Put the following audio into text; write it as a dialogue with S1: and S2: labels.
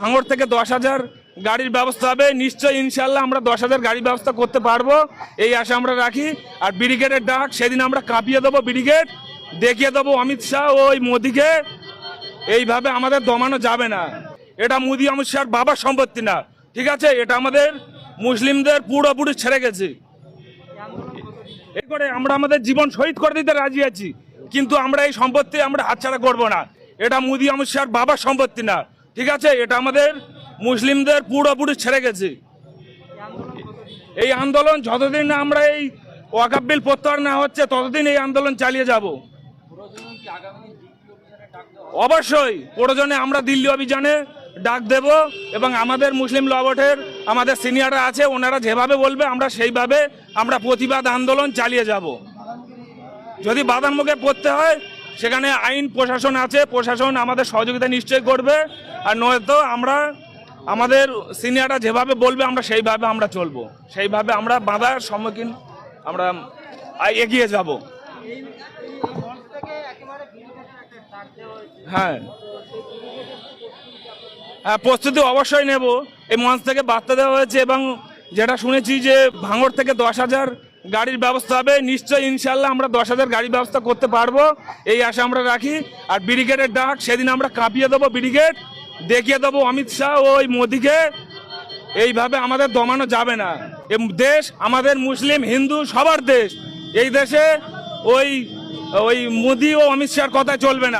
S1: ভাঙড় থেকে দশ হাজার গাড়ির ব্যবস্থা হবে। নিশ্চয়ই ইনশাল্লাহ আমরা দশ হাজার গাড়ির ব্যবস্থা করতে পারব। এই আশা আমরা রাখি। আর ব্রিগেডের ডাক, সেদিন আমরা কাঁপিয়ে দেবো ব্রিগেড। দেখিয়ে দেবো অমিত শাহ ওই মোদিকে। এইভাবে আমাদের দমানো যাবে না। এটা মোদি, অমিত শাহর বাবার সম্পত্তি না। ঠিক আছে? এটা আমাদের মুসলিমদের পুরোপুরি ছেড়ে গেছে। এই করে আমরা আমাদের জীবন শহীদ করে দিতে রাজি আছি। কিন্তু আমরা এই সম্পত্তি আমরা হাতছাড়া করব না। এটা মোদি, অমিত শাহর বাবার সম্পত্তি না। ঠিক আছে, এটা আমাদের মুসলিমদের পুরোপুরি ছেড়ে গেছে। এই আন্দোলন যতদিন না আমরা এই ওয়াকাব বিল প্রত্যাহার না হচ্ছে, ততদিন এই আন্দোলন চালিয়ে যাব। অবশ্যই প্রয়োজনে আমরা দিল্লি অভিযানে ডাক দেব এবং আমাদের মুসলিম লবটের আমাদের সিনিয়ররা আছে, ওনারা যেভাবে বলবে আমরা সেইভাবে আমরা প্রতিবাদ আন্দোলন চালিয়ে যাব। যদি বাধার মুখে পড়তে হয় সেখানে আইন প্রশাসন আছে, প্রশাসন আমাদের সহযোগিতা নিশ্চয়ই করবে। আর নয়তো আমরা, আমাদের সিনিয়ররা যেভাবে বলবে, আমরা সেইভাবে আমরা চলবো। সেইভাবে আমরা বাধার সম্মুখীন আমরা এগিয়ে যাব। হ্যাঁ। হ্যাঁ প্রস্তুতি অবশ্যই নেব। এই মঞ্চ থেকে বার্তা দেওয়া হয়েছে এবং যেটা শুনেছি যে ভাঙড় থেকে দশ হাজার গাড়ির ব্যবস্থা হবে। নিশ্চয়ই ইনশাল্লাহ আমরা দশ হাজার গাড়ির ব্যবস্থা করতে পারব। এই আশা আমরা রাখি। আর ব্রিগেডের ডাক, সেদিন আমরা কাঁপিয়ে দেবো ব্রিগেড। দেখিয়ে দেবো অমিত শাহ ওই মোদিকে। এইভাবে আমাদের দমানো যাবে না। দেশ আমাদের মুসলিম, হিন্দু, সবার দেশ। এই দেশে ওই ওই মোদি ও অমিত শাহর কথা চলবে না।